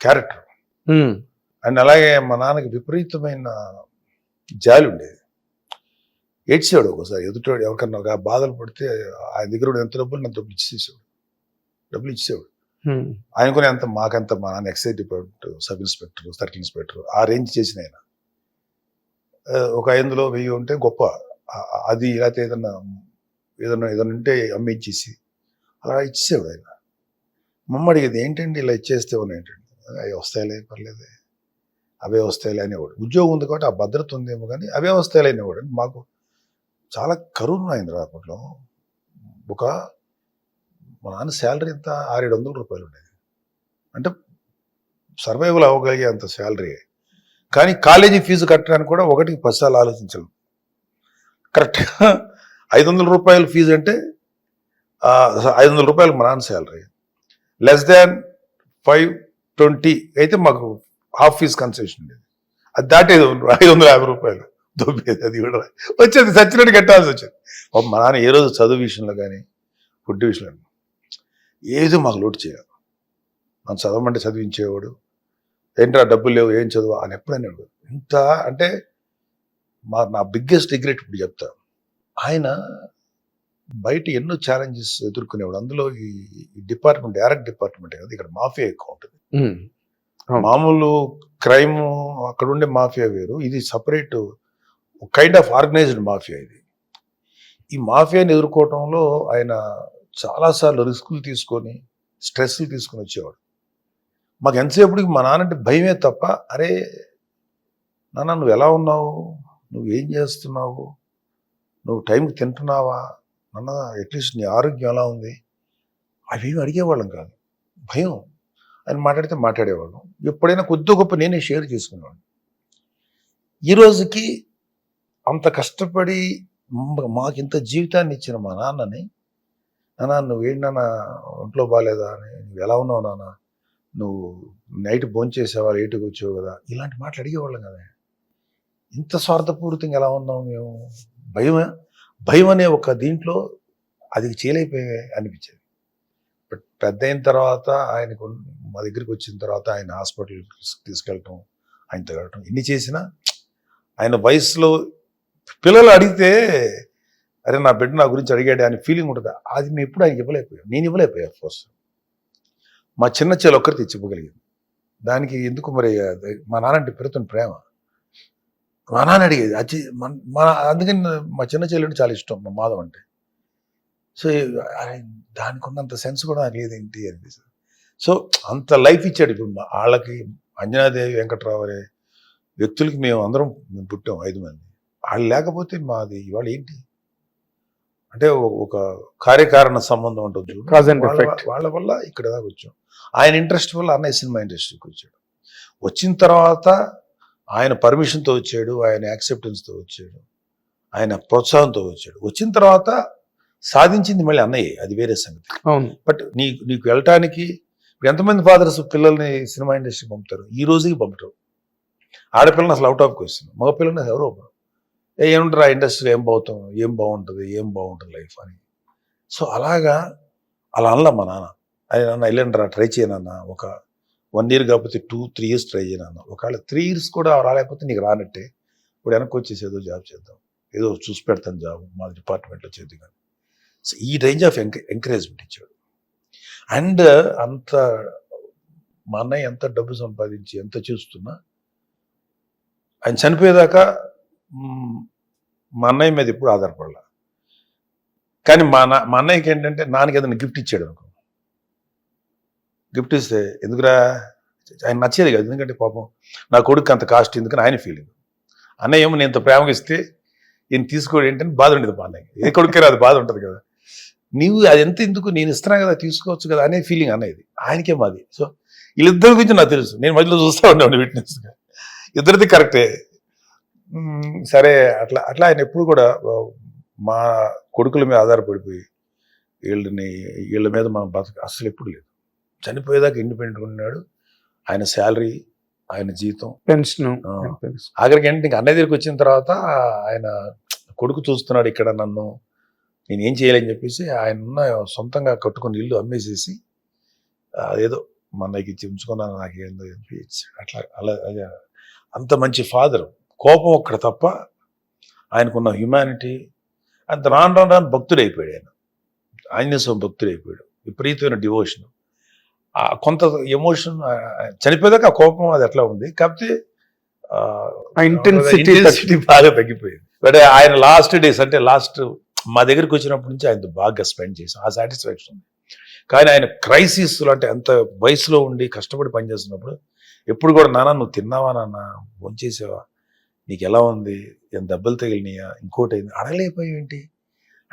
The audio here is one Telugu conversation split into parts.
క్యారెక్టర్. అండ్ అలాగే మా నాన్నకి విపరీతమైన జాలి ఉండేది. ఏడ్చేవాడు ఒకసారి ఎదుటోడు ఎవరికన్నా ఒక బాధలు పడితే ఆయన దగ్గర ఎంత డబ్బులు నాకు డబ్బులు ఇచ్చేసేవాడు. డబ్బులు ఇచ్చేవాడు. ఆయన కూడా ఎంత మాకంత మా నాన్న excise department sub inspector circle inspector ఆ రేంజ్ చేసిన ఆయన. ఒక ఐదులో వెయ్యి ఉంటే గొప్ప. అది లేకపోతే ఏదన్నా ఏదన్నా ఏదన్నా ఉంటే అమ్మి ఇచ్చేసి అలా ఇచ్చేసాడు ఆయన. మమ్మ అడిగేది ఏంటండి ఇలా ఇచ్చేస్తే? ఏంటండి అవి వస్తాయిలే పర్లేదు. అవే వస్తాయిలే అనేవాడు. ఉద్యోగం ఉంది కాబట్టి ఆ భద్రత ఉందేమో కానీ అవే వస్తాయిలే అనేవాడు. మాకు చాలా కరువు అయింది రా అప్పట్లో. ఒక మా నాన్న శాలరీ ఎంత? ఆరేడు వందల రూపాయలు ఉండేది. అంటే సర్వైవల్ అవ్వగలిగే అంత శాలరీ. కానీ కాలేజీ ఫీజు కట్టడానికి కూడా ఒకటికి పదిసార్లు ఆలోచించాలి. కరెక్ట్గా ఐదు వందల రూపాయల ఫీజు అంటే ఐదు వందల రూపాయలు మా నాన్న salary. Less than five twenty అయితే మాకు హాఫ్ ఫీజు కన్సెషన్ ఉండేది అది దాటేది ఐదు వందల యాభై రూపాయలు దొబ్బేది అది కూడా వచ్చేది సచ్చినట్టు కట్టాల్సి వచ్చేది. మా నాన్న ఏ రోజు చదువు విషయంలో కానీ ఫుడ్ విషయంలో ఏదో మాకు లోటు చేయాలి మనం చదవమంటే చదివించేవాడు ఏంట్రా డబ్బులు లేవు ఏం చదువు అని ఎప్పుడైనా ఇంత అంటే మా నా బిగ్గెస్ట్ రిగ్రెట్ ఇప్పుడు చెప్తా. ఆయన బయట ఎన్నో ఛాలెంజెస్ ఎదుర్కొనేవాడు. అందులో ఈ డిపార్ట్మెంట్ డైరెక్ట్ డిపార్ట్మెంట్ కదా ఇక్కడ మాఫియా ఎక్కువ ఉంటుంది మామూలు క్రైమ్ అక్కడ ఉండే మాఫియా వేరు. ఇది separate kind of organised mafia ఇది. ఈ మాఫియాని ఎదుర్కోవటంలో ఆయన చాలాసార్లు రిస్కులు తీసుకొని స్ట్రెస్లు తీసుకొని వచ్చేవాడు. మాకు ఎంతసేపటికి మా నాన్నంటే భయమే తప్ప అరే నాన్న నువ్వు ఎలా ఉన్నావు? నువ్వు ఏం చేస్తున్నావు? నువ్వు టైంకి తింటున్నావా? నాన్న అట్లీస్ట్ నీ ఆరోగ్యం ఎలా ఉంది? అవేమి అడిగేవాళ్ళం కాదు. భయం. అని మాట్లాడితే మాట్లాడేవాళ్ళం ఎప్పుడైనా కొద్ది గొప్ప నేనే షేర్ చేసుకునేవాడిని. ఈ రోజుకి అంత కష్టపడి మాకు ఇంత జీవితాన్ని ఇచ్చిన మా నాన్నని నాన్న నువ్వు ఏంటన్నా ఒంట్లో బాగాలేదా అని నువ్వు ఎలా ఉన్నావు నాన్న? నువ్వు నైట్ భోంచేసావా? లేటుగా వచ్చావు కదా? ఇలాంటి మాటలు అడిగేవాళ్ళం కదా. ఇంత స్వార్థపూరితంగా ఎలా ఉన్నావు మేము? భయం భయం అనే ఒక దీంట్లో అది చేయలేకపోయే అనిపించేది. పెద్ద అయిన తర్వాత ఆయనకు మా దగ్గరికి వచ్చిన తర్వాత ఆయన హాస్పిటల్ తీసుకెళ్ళటం ఆయన తగలటం ఇన్ని చేసినా ఆయన వయసులో పిల్లలు అడిగితే అరే నా బిడ్డ నా గురించి అడిగాడు అని ఫీలింగ్ ఉంటుంది. అది మేము ఎప్పుడు ఆయనకి ఇవ్వలేకపోయాం. నేను ఇవ్వలేకపోయా ఫోర్స్ మా చిన్న చెల్లి ఒక్కరి తెచ్చి దానికి ఎందుకు మరి మా నాన్న అంటే పెరుగుతున్న ప్రేమ. మా నాన్న అడిగేది అచ్చి మన- మా అందుకని మా చిన్న చెల్లి అంటే చాలా ఇష్టం మా మాధవ్ అంటే. సో దానికి ఉన్నంత సెన్స్ కూడా నాకు లేదేంటి అనిపిస్తుంది. సో అంత లైఫ్ ఇచ్చాడు ఇప్పుడు మా వాళ్ళకి అంజనాదేవి వెంకట్రావు అనే వ్యక్తులకి మేము అందరం మేము పుట్టాం ఐదు మంది. వాళ్ళు లేకపోతే మాది ఇవాళ ఏంటి? అంటే ఒక- కార్యకారణ సంబంధం ఉంటుంది. వాళ్ళ వల్ల ఇక్కడ దాకా వచ్చాం. ఆయన ఇంట్రెస్ట్ వల్ల అన్నయ్య సినిమా ఇండస్ట్రీకి వచ్చాడు. వచ్చిన తర్వాత ఆయన పర్మిషన్తో వచ్చాడు ఆయన యాక్సెప్టెన్స్తో వచ్చాడు ఆయన ప్రోత్సాహంతో వచ్చాడు. వచ్చిన తర్వాత సాధించింది మళ్ళీ అన్నయ్య అది వేరే సంగతి. అవును. బట్ నీ నీకు వెళ్ళటానికి ఎంతమంది ఫాదర్స్ పిల్లల్ని సినిమా ఇండస్ట్రీ పంపుతారు? ఈ రోజుకి పంపటం ఆడపిల్లని అసలు అవుట్ ఆఫ్ క్వశ్చన్ మగ పిల్లల్ని ఎవరో ఒకరు. ఏముంటారు ఆ ఇండస్ట్రీలో ఏం బాగుతాం ఏం బాగుంటుంది ఏం బాగుంటుంది లైఫ్ అని. సో అలాగా అలా అనలా మా నాన్న. ఆయన నాన్న వెళ్ళండి ట్రై చేయనన్న ఒక వన్ ఇయర్ కాకపోతే టూ త్రీ ఇయర్స్ ట్రై చేయనన్న ఒకవేళ త్రీ ఇయర్స్ కూడా రాలేకపోతే నీకు రానట్టే. ఇప్పుడు వెనక్కి వచ్చేసి ఏదో జాబ్ చేద్దాం. ఏదో చూసి పెడతాను జాబ్ మా డిపార్ట్మెంట్లో చేద్దాం. కానీ సో ఈ రేంజ్ ఆఫ్ ఎంకరేజ్మెంట్ ఇచ్చాడు. అండ్ అంత మా అన్నయ్య ఎంత డబ్బు సంపాదించి ఎంత చూస్తున్నా ఆయన చనిపోయేదాకా మా అన్నయ్య మీద ఎప్పుడు ఆధారపడాల. కానీ మా నా మా అన్నయ్యకి ఏంటంటే నాన్నకి ఏదైనా గిఫ్ట్ ఇచ్చాడు అనుకో. గిఫ్ట్ ఇస్తే ఎందుకురా? ఆయన నచ్చేది కాదు. ఎందుకంటే పాపం నా కొడుకు అంత కాస్ట్ ఎందుకని ఆయన ఫీలింగ్ అన్నయ్య ఏమో నేను ఇంత ప్రేమగా ఇస్తే ఈయన తీసుకోడు ఏంటంటే బాధ ఉండేది మా అన్నయ్య ఏ కొడుకే రాదు బాధ ఉంటుంది కదా. నీవు అది ఎంత ఎందుకు? నేను ఇస్తున్నా కదా తీసుకోవచ్చు కదా అనే ఫీలింగ్ అన్నది ఆయనకే మాది. సో వీళ్ళిద్దరి గురించి నాకు తెలుసు. నేను మధ్యలో చూస్తూ ఉండేవాడిని విట్నెస్ ఇద్దరిది కరెక్టే సరే అట్లా అట్లా ఆయన ఎప్పుడు కూడా మా కొడుకుల మీద ఆధారపడిపోయి వీళ్ళని వీళ్ళ మీద మనం బతక అసలు ఎప్పుడు లేదు. చనిపోయేదాకా ఇండిపెండెంట్ ఉన్నాడు. ఆయన శాలరీ ఆయన జీతం. పెన్షన్. ఆఖరికి ఏంటంటే ఇంక అన్నయ్య దగ్గరికి వచ్చిన తర్వాత ఆయన కొడుకు చూస్తున్నాడు ఇక్కడ నన్ను. నేను ఏం చేయాలని చెప్పేసి ఆయన ఉన్న సొంతంగా కట్టుకుని ఇల్లు అమ్మేసేసి ఆ, ఏదో మా అన్నయ్యకి ఇచ్చి ఉంచుకున్నాను నాకు ఏందో చెప్పి. అట్లా అలా అంత మంచి ఫాదర్. కోపం ఒక్కడ తప్ప ఆయనకున్న హ్యుమానిటీ అంత రాను రాను రాను భక్తుడు అయిపోయాడు ఆయన. ఆంజనేయ స్వామి భక్తుడు అయిపోయాడు విపరీతమైన డివోషన్. కొంత ఎమోషన్ చనిపోయాక ఆ కోపం అది ఎట్లా ఉంది. కాకపోతే ఇంటెన్సిటీ బాగా తగ్గిపోయింది. బట్ ఆయన లాస్ట్ డేస్ అంటే లాస్ట్ మా దగ్గరికి వచ్చినప్పటి నుంచి ఆయన బాగా స్పెండ్ చేసాం ఆ సాటిస్ఫాక్షన్ ఉంది. కానీ ఆయన క్రైసిస్ అంటే అంత వయసులో ఉండి కష్టపడి పనిచేస్తున్నప్పుడు ఎప్పుడు కూడా నాన్న నువ్వు తిన్నావా నాన్న? భోంచేసావా? నీకు ఎలా ఉంది? ఏం దెబ్బలు తగిలినాయా? ఇంకోటి అయింది అడగలేకపోయావు ఏంటి?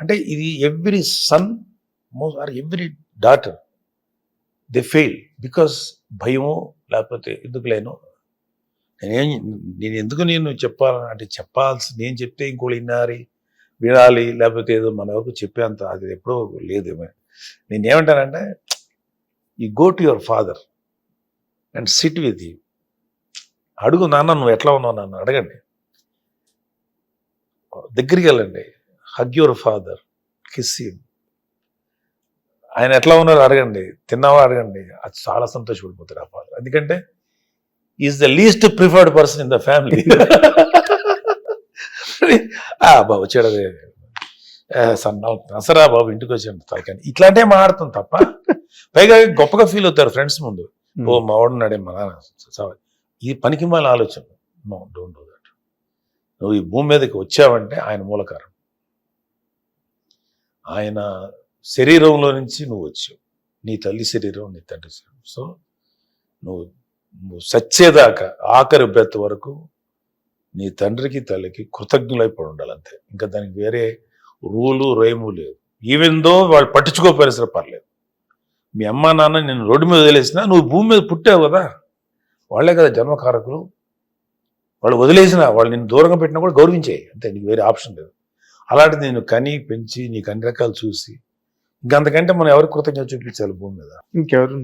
అంటే ఇది every son most are every daughter they fail because భయమో లేకపోతే ఎందుకు లేను నేనేం నేను ఎందుకు నేను చెప్పాలని అంటే చెప్పాల్సి నేను చెప్తే ఇంకోళ్ళు వినాలి వినాలి లేకపోతే ఏదో మన వరకు చెప్పేంత అది ఎప్పుడో లేదు నేను ఏమంటానంటే ఈ go to your father and sit with you అడుగు నాన్న నువ్వు ఎట్లా ఉన్నావు నాన్న? అడగండి. దగ్గరికి వెళ్ళండి. హగ్ యువర్ ఫాదర్ కిస్ ఆయన ఎట్లా ఉన్నారో? అడగండి. తిన్నావా? అడగండి. అది చాలా సంతోషపడిపోతారు ఆ ఫాదర్ ఎందుకంటే is the least preferred person in the family బాబు వచ్చాడు అదే. సన్న అసరా బాబు ఇంటికి వచ్చాడు తలకాని ఇట్లాంటివి మాట్లాడుతాం తప్ప? పైగా గొప్పగా ఫీల్ అవుతారు ఫ్రెండ్స్ ముందు. ఓ. మావాడున్నాడే మా నాన్న. చావ. ఇది పనికి మాల ఆలోచన. నో డోంట్ డూ దట్ నువ్వు ఈ భూమి మీదకి వచ్చావంటే ఆయన మూలకారం ఆయన శరీరంలో నుంచి నువ్వు వచ్చావు. నీ తల్లి శరీరం నీ తండ్రి శరీరం. సో నువ్వు నువ్వు సచ్చేదాకా ఆఖరి బ్రెత్ వరకు నీ తండ్రికి తల్లికి కృతజ్ఞులైపడి ఉండాలి అంతే ఇంకా దానికి వేరే రూలు రేము లేదు ఈవెన్ దో వాళ్ళు పట్టించుకోకపోయినా సరే పర్లేదు. మీ అమ్మ నాన్న నేను రోడ్డు మీద వదిలేసినా నువ్వు భూమి మీద పుట్టావు కదా. వాళ్ళే కదా జన్మకారకులు. వాళ్ళు వదిలేసిన వాళ్ళు నిన్ను దూరంగా పెట్టినా కూడా గౌరవించేయి. అంతే నీకు వేరే ఆప్షన్ లేదు. అలాంటిది నేను కని పెంచి నీకు అన్ని రకాలు చూసి ఇంకంతకంటే మనం ఎవరికి కృతజ్ఞత చూపించాలి భూమి మీద? ఇంకెవరు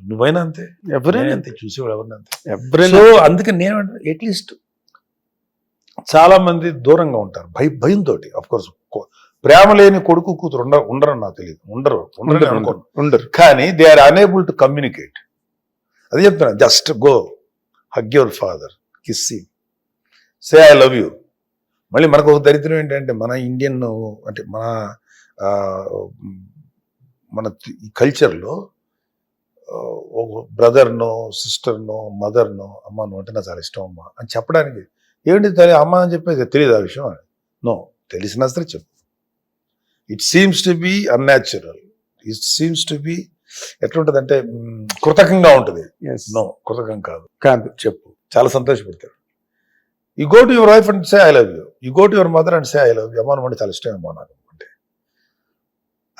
నువ్వైనా అంతే. ఎవరైనా నేనే అంతే. చూసేవాడు ఎవరిని అంతే. ఎవరైనా అందుకని నేను అట్లీస్ట్ చాలా మంది దూరంగా ఉంటారు. భయ భయంతో అఫ్ కోర్స్ ప్రేమ లేని కొడుకు కూతురు ఉండ ఉండరు నాకు తెలియదు ఉండరు. ఉండరు ఉండరు, అనుకోను. ఉండరు కానీ they are unable to communicate అది చెప్తున్నా just go hug your father kiss say I love you మళ్ళీ మనకు ఒక దరిద్రం ఏంటంటే మన ఇండియన్ అంటే మన మన ఈ కల్చర్లో ఒక బ్రదర్నో సిస్టర్నో మదర్నో అమ్మను అంటే నాకు చాలా ఇష్టం అమ్మ. అని చెప్పడానికి ఏంటి తల్లి అమ్మ అని చెప్పేసి తెలియదు ఆ విషయం నో తెలిసినా సరే చెప్పు. It seems to be unnatural it seems to be ఎట్లుంటదంటే కృతకంగా ఉంటుంది. నో కృతకం కాదు. కాదు. చెప్పు. చాలా సంతోషపడతాడు. You go to your wife and say I love you you go to your mother and say I love you అమ్మ అంటే చాలా ఇష్టం అమ్మా నాకు. అంటే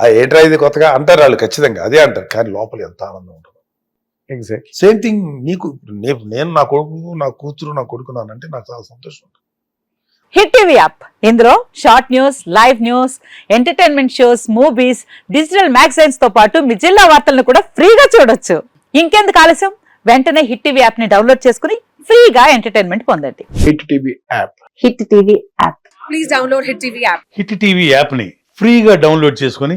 ఆ ఏంట్రా ఇది కొత్తగా? అంటారు వాళ్ళు ఖచ్చితంగా. అదే అంటారు. కానీ లోపల ఎంత ఆనందం ఉంటుంది. ఎగ్జాక్ట్ సేమ్ థింగ్ నీకు నే- నేను నా కొడుకు నా కూతురు నా కొడుకు నానంటే నాకు చాలా సంతోషం. హిట్ టీవీ యాప్ ఇందులో short news live news entertainment shows movies digital మ్యాగజైన్స్తో పాటు మీ జిల్లా వార్తలను కూడా ఫ్రీగా చూడొచ్చు. ఇంకెందుకు ఆలస్యం? వెంటనే హిట్ టీవీ యాప్ని డౌన్లోడ్ చేసుకుని ఫ్రీగా ఎంటర్టైన్మెంట్ పొందండి. Hit TV app hit TV app please download Hit TV app. Hit TV యాప్ని ఫ్రీగా డౌన్లోడ్ చేసుకొని